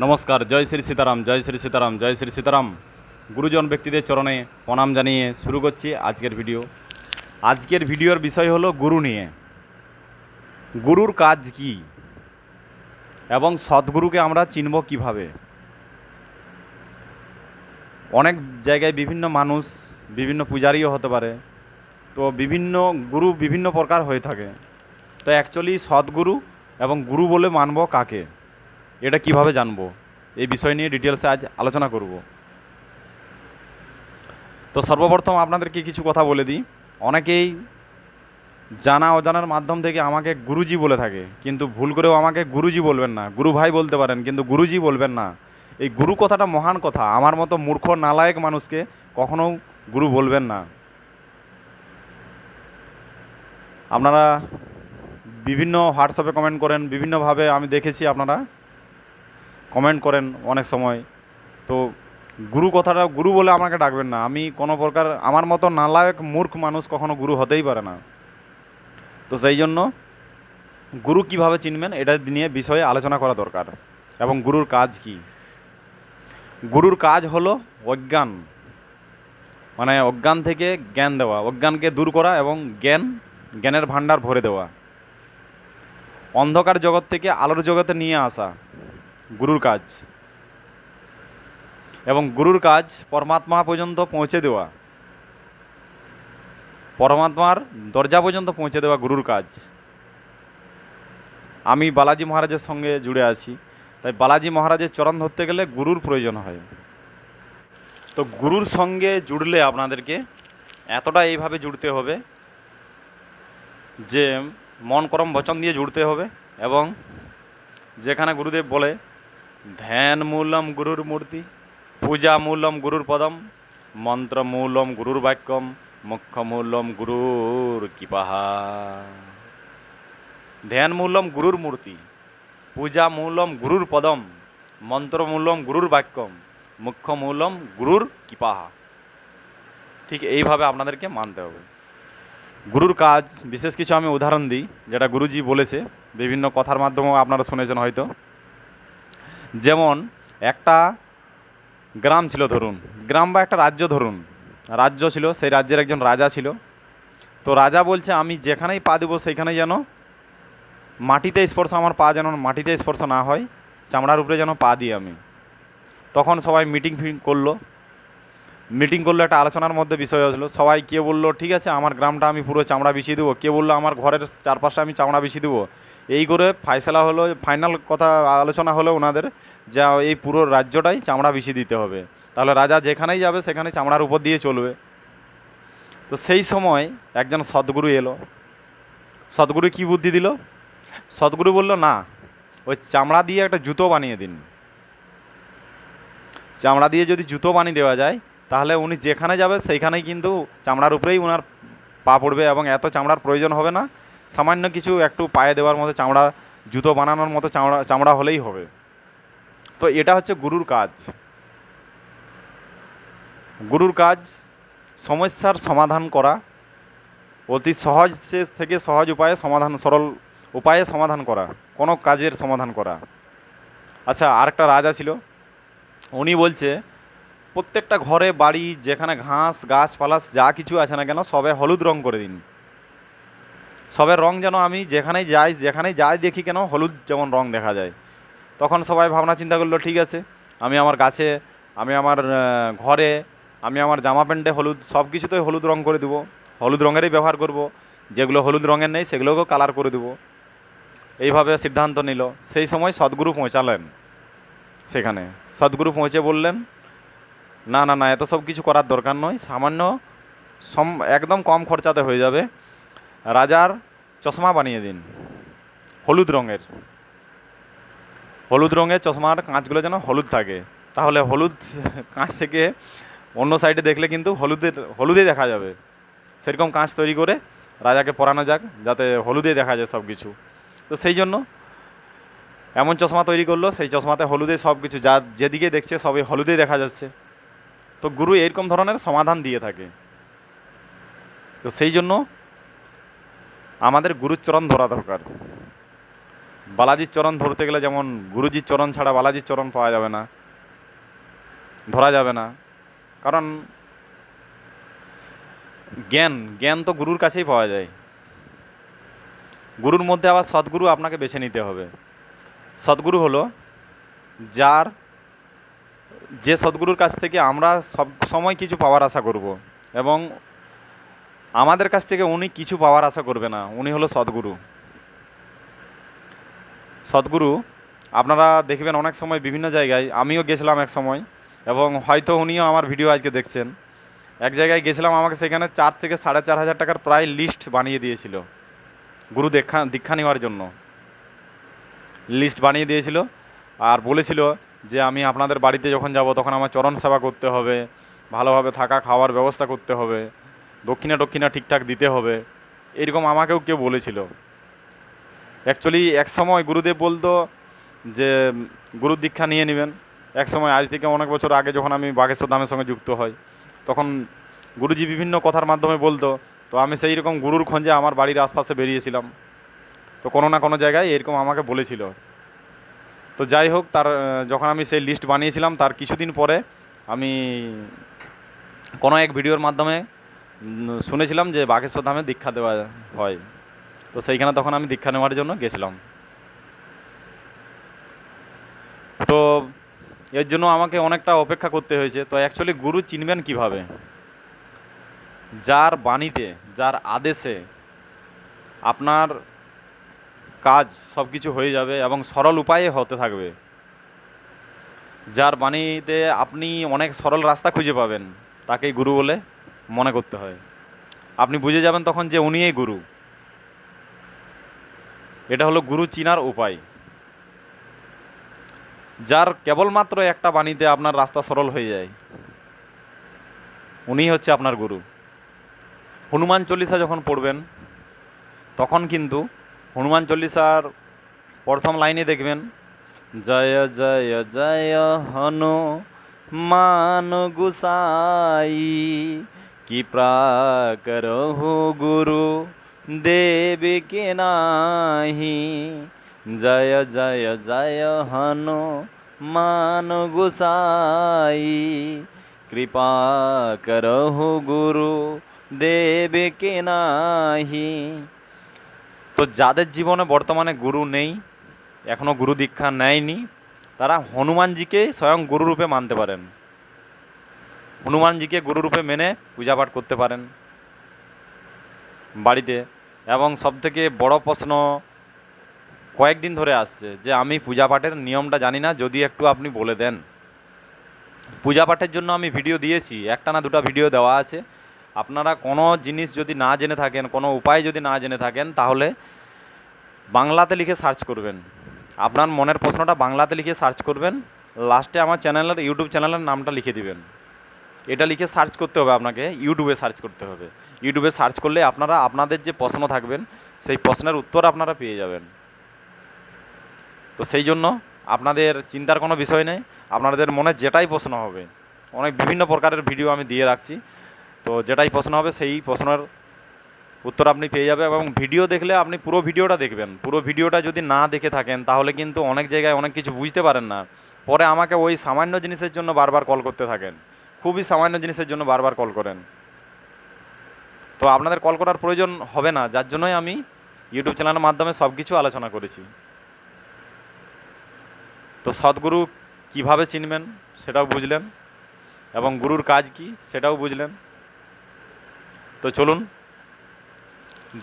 নমস্কার, জয় শ্রী সীতারাম, জয় শ্রী সীতারাম, জয় শ্রী সীতারাম। গুরুজন ব্যক্তিদের চরণে প্রণাম জানিয়ে শুরু করছি আজকের ভিডিও। আজকের ভিডিওর বিষয় হলো গুরু নিয়ে। গুরুর কাজ কি? এবং সদ্গুরুকে আমরা চিনব কীভাবে? অনেক জায়গায় বিভিন্ন মানুষ, বিভিন্ন পূজারীও হতে পারে। তো বিভিন্ন গুরু বিভিন্ন প্রকার হয়ে থাকে। তো অ্যাকচুয়ালি সদ্গুরু এবং গুরু বলে মানব কাকে? এটা কীভাবে জানব? এই বিষয় নিয়ে ডিটেলসে আজ আলোচনা করব। তো সর্বপ্রথম আপনাদেরকে কিছু কথা বলে দিই। অনেকেই জানা অজানার মাধ্যম থেকে আমাকে গুরুজি বলে থাকে, কিন্তু ভুল করেও আমাকে গুরুজি বলবেন না। গুরু ভাই বলতে পারেন, কিন্তু গুরুজি বলবেন না। এই গুরু কথাটা মহান কথা। আমার মতো মূর্খ, নালায়ক মানুষকে কখনো গুরু বলবেন না। আপনারা বিভিন্ন হোয়াটসঅ্যাপে কমেন্ট করেন, বিভিন্নভাবে আমি দেখেছি আপনারা। কমেন্ট করেন অনেক সময়। তো গুরু কথাটা, গুরু বলে আমাকে ডাকবেন না। আমি কোনো প্রকার, আমার মতো নালায়ক মূর্খ মানুষ কখনো গুরু হতেই পারে না। তো সেই জন্য গুরু কীভাবে চিনবেন, এটা নিয়ে বিষয়ে আলোচনা করা দরকার। এবং গুরুর কাজ কি? গুরুর কাজ হলো অজ্ঞান। মানে অজ্ঞান থেকে জ্ঞান দেওয়া। অজ্ঞানকে দূর করা এবং জ্ঞান, জ্ঞানের ভাণ্ডার ভরে দেওয়া। অন্ধকার জগৎ থেকে আলোর জগতে নিয়ে আসা। গুরুর কাজ। এবং গুরুর কাজ পরমাত্মা পর্যন্ত পৌঁছে দেওয়া। পরমাত্মার দরজা পর্যন্ত পৌঁছে দেওয়া গুরুর কাজ। আমি বালাজি মহারাজের সঙ্গে জুড়ে আছি। তাই বালাজি মহারাজের চরণ ধরতে গেলে গুরুর প্রয়োজন হয়। তো গুরুর সঙ্গে জুড়লে আপনাদেরকে এতটা এইভাবে জুড়তে হবে যে মন করম বচন দিয়ে জুড়তে হবে এবং যেখানে গুরুদেব বলে ধ্যান মূলম গুরুর মূর্তি, পূজা মূলম গুরুর পদম, মন্ত্র মূলম গুরুর বাক্যম, মুখ্য মূলম গুরুর কৃপাহা। ধ্যান মূলম গুরুর মূর্তি, পূজা মূলম গুরুর পদম, মন্ত্র মূলম গুরুর বাক্যম, মুখ্য মূলম গুরুর কৃপাহা। ঠিক এইভাবে আপনাদেরকে মানতে হবে। গুরুর কাজ, বিশেষ কিছু আমি উদাহরণ দিই, যেটা গুরুজি বলেছে, বিভিন্ন কথার মাধ্যমেও আপনারা শুনেছেন হয়তো। যেমন একটা গ্রাম ছিল ধরুন, গ্রাম বা একটা রাজ্য ধরুন, রাজ্য ছিল, সেই রাজ্যের একজন রাজা ছিল। তো রাজা বলছে, আমি যেখানেই পা দেবো সেইখানেই যেন মাটিতে স্পর্শ, আমার পা যেন মাটিতে স্পর্শ না হয়, চামড়ার উপরে যেন পা দিই আমি। তখন সবাই মিটিং ফিটিং করল। মিটিং করল, একটা আলোচনার মধ্যে বিষয় হলো সবাই কে বলল, ঠিক আছে, আমার গ্রামটা আমি পুরো চামড়া বিছিয়ে দেবো। কে বলল, আমার ঘরের চারপাশটা আমি চামড়া বিছিয়ে দেবো। এই করে ফাইসলা হলো ফাইনাল কথা আলোচনা হলো ওনাদের, যে এই পুরো রাজ্যটাই চামড়া বিছিয়ে দিতে হবে। তাহলে রাজা যেখানেই যাবে, সেখানে চামড়ার উপর দিয়ে চলবে। তো সেই সময় একজন সদ্গুরু এলো। সদ্গুরু কি বুদ্ধি দিল? সদ্গুরু বলল, না, ওই চামড়া দিয়ে একটা জুতো বানিয়ে দিন। চামড়া দিয়ে যদি জুতো বানিয়ে দেওয়া যায়, তাহলে উনি যেখানে যাবে, সেইখানেই কিন্তু চামড়ার উপরেই ওনার পা পড়বে এবং এত চামড়ার প্রয়োজন হবে না। সামান্য কিছু একটু পায়ে দেওয়ার মতো চামড়া, জুতো বানানোর মতো চামড়া চামড়া হলেই হবে। তো এটা হচ্ছে গুরুর কাজ। গুরুর কাজ, সমস্যার সমাধান করা, অতি সহজ শেষ থেকে সহজ উপায়ে সমাধান, সরল উপায়ে সমাধান করা, কোনো কাজের সমাধান করা। আচ্ছা আরেকটা রাজা ছিল। উনি বলছে, প্রত্যেকটা ঘরে, বাড়ি, যেখানে ঘাস গাছপালা যা কিছু আছে না কেন, সবে হলুদ রং করে দিন। সবের রং যেন আমি যেখানেই যাই যেখানেই যাই দেখি কেন হলুদ যেমন রং দেখা যায়। তখন সবাই ভাবনা চিন্তা করল, ঠিক আছে, আমি আমার গাছে, আমি আমার ঘরে, আমি আমার জামা প্যান্টে হলুদ সব কিছুতেই হলুদ রং করে দেবো। হলুদ রঙেরই ব্যবহার করব। যেগুলো হলুদ রঙের নেই, সেগুলোকেও কালার করে দেবো। এইভাবে সিদ্ধান্ত নিল। সেই সময় সদ্গুরু পৌঁছালেন সেখানে। সদ্গুরু পৌঁছে বললেন, না না না, এত সব কিছু করার দরকার নয়। সামান্য সম, একদম কম খরচাতে হয়ে যাবে। রাজার চশমা বানিয়ে দিন। হলুদ রঙের। হলুদ রঙের চশমার কাঁচগুলো যেন হলুদ থাকে। তাহলে হলুদ কাঁচ থেকে অন্য সাইডে দেখলে কিন্তু হলুদের, হলুদে দেখা যাবে। সেরকম কাঁচ তৈরি করে রাজাকে পরানো যাক, যাতে হলুদে দেখা যায় সব কিছু তো সেই জন্য এমন চশমা তৈরি করল, সেই চশমাতে হলুদে সব কিছু যা যেদিকে দেখছে সবই হলুদে দেখা যাচ্ছে। তো গুরু এরকম ধরনের সমাধান দিয়ে থাকে। তো সেই জন্য আমাদের গুরুচরণ ধরা দরকার। বালাজির চরণ ধরতে গেলে যেমন গুরুজির চরণ ছাড়া বালাজির চরণ পাওয়া যাবে না, ধরা যাবে না। কারণ জ্ঞান জ্ঞান তো গুরুর কাছেই পাওয়া যায়। গুরুর মধ্যে আবার সদ্গুরু আপনাকে বেছে নিতে হবে। সদ্গুরু হলো যার যে সদ্গুরুর কাছ থেকে আমরা সব সময় কিছু পাওয়ার আশা করব এবং আমাদের কাছ থেকে উনি কিছু পাওয়ার আশা করবে না। উনি হলো সদ্গুরু। সদ্গুরু, আপনারা দেখবেন অনেক সময় বিভিন্ন জায়গায়, আমিও গেছিলাম এক সময়, এবং হয়তো উনিও আমার ভিডিও আজকে দেখছেন। এক জায়গায় গেছিলাম, আমাকে সেখানে চার থেকে সাড়ে চার হাজার টাকার প্রায় লিস্ট বানিয়ে দিয়েছিল, গুরু দীক্ষা দীক্ষা নেওয়ার জন্য। লিস্ট বানিয়ে দিয়েছিল, আর বলেছিল যে আমি আপনাদের বাড়িতে যখন যাব, তখন আমার চরণ সেবা করতে হবে, ভালোভাবে থাকা খাওয়ার ব্যবস্থা করতে হবে। দক্ষিণা টক্ষিণা ঠিকঠাক দিতে হবে। এরকম আমাকেও কেউ বলেছিল। অ্যাকচুয়ালি এক সময় গুরুদেব বলতো যে, গুরুর দীক্ষা নিয়ে নেবেন। এক সময় আজ থেকে অনেক বছর আগে যখন আমি বাগেশ্বর ধামের সঙ্গে যুক্ত হই, তখন গুরুজি বিভিন্ন কথার মাধ্যমে বলতো, তো আমি সেই রকম গুরুর খোঁজে আমার বাড়ির আশপাশে বেরিয়েছিলাম। তো কোনো না কোনো জায়গায় এরকম আমাকে বলেছিল। তো যাই হোক, তার, যখন আমি সেই লিস্ট বানিয়েছিলাম, তার কিছুদিন পরে আমি কোনো এক ভিডিওর মাধ্যমে শুনেছিলাম যে বাগেশ্বর ধামে দীক্ষা দেওয়া হয়। তো সেইখানে তখন আমি দীক্ষা নেওয়ার জন্য গেছিলাম। তো এর জন্য আমাকে অনেকটা অপেক্ষা করতে হয়েছে। তো অ্যাকচুয়ালি গুরু চিনবেন কীভাবে? যার বাণীতে, যার আদেশে আপনার কাজ সব কিছু হয়ে যাবে এবং সরল উপায়ে হতে থাকবে। যার বাণীতে আপনি অনেক সরল রাস্তা খুঁজে পাবেন, তাকেই গুরু বলে মনে করতে হয়। আপনি বুঝে যাবেন তখন যে উনিই গুরু। এটা হলো গুরু চিনার উপায়। যার কেবলমাত্র একটা বাণীতে আপনার রাস্তা সরল হয়ে যায়, উনিই হচ্ছে আপনার গুরু। হনুমান চল্লিশা যখন পড়বেন, তখন কিন্তু হনুমান চল্লিশার প্রথম লাইনে দেখবেন, জয় জয় জয় হনু মান গুসাই কি প্রাকরহু গুরু দেবী কে নাহি জয় জয় জয় হনু মান গুসাই কৃপা করহু গুরু দেবে কে নাহি তো যাদের জীবনে বর্তমানে গুরু নেই এখনও গুরু দীক্ষা নেয়নি, তারা হনুমানজিকে স্বয়ং গুরুরূপে মানতে পারেন। হনুমানজিকে গুরুরূপে মেনে পূজা পাঠ করতে পারেন বাড়িতে। এবং সবথেকে বড় প্রশ্ন কয়েকদিন ধরে আসছে যে, আমি পূজা পাঠের নিয়মটা জানি না, যদি একটু আপনি বলে দেন। পূজা পাঠের জন্য আমি ভিডিও দিয়েছি, একটা না দুটো ভিডিও দেওয়া আছে। আপনারা কোনো জিনিস যদি না জেনে থাকেন, কোনো উপায় যদি না জেনে থাকেন, তাহলে বাংলাতে লিখে সার্চ করবেন। আপনার মনের প্রশ্নটা বাংলাতে লিখে সার্চ করবেন। লাস্টে আমার চ্যানেলের, ইউটিউব চ্যানেলের নামটা লিখে দিবেন। এটা লিখে সার্চ করতে হবে আপনাকে ইউটিউবে সার্চ করতে হবে। ইউটিউবে সার্চ করলে আপনারা, আপনাদের যে প্রশ্ন থাকবেন, সেই প্রশ্নের উত্তর আপনারা পেয়ে যাবেন। তো সেই জন্য আপনাদের চিন্তার কোনো বিষয় নেই, আপনাদের মনে যেটাই প্রশ্ন হবে, অনেক বিভিন্ন প্রকারের ভিডিও আমি দিয়ে রাখছি, তো যেটাই প্রশ্ন হবে সেই প্রশ্নের উত্তর আপনি পেয়ে যাবেন এবং ভিডিও দেখলে আপনি পুরো ভিডিওটা দেখবেন। পুরো ভিডিওটা যদি না দেখে থাকেন, তাহলে কিন্তু অনেক জায়গায় অনেক কিছু বুঝতে পারেন না। পরে আমাকে ওই সামান্য জিনিসের জন্য বারবার কল করতে থাকেন। খুবই সামান্য জিনিসের জন্য বারবার কল করেন। তো আপনাদের কল করার প্রয়োজন হবে না, যার জন্যই আমি ইউটিউব চ্যানেলের মাধ্যমে সব কিছু আলোচনা করেছি। তো সদ্গুরু কীভাবে চিনবেন সেটাও বুঝলেন এবং গুরুর কাজ কি সেটাও বুঝলেন। তো চলুন,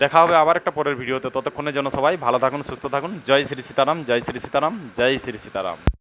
দেখা হবে আবার একটা পরের ভিডিওতে। ততক্ষণের জন্য সবাই ভালো থাকুন, সুস্থ থাকুন। জয় শ্রী সীতারাম, জয় শ্রী সীতারাম, জয় শ্রী সীতারাম।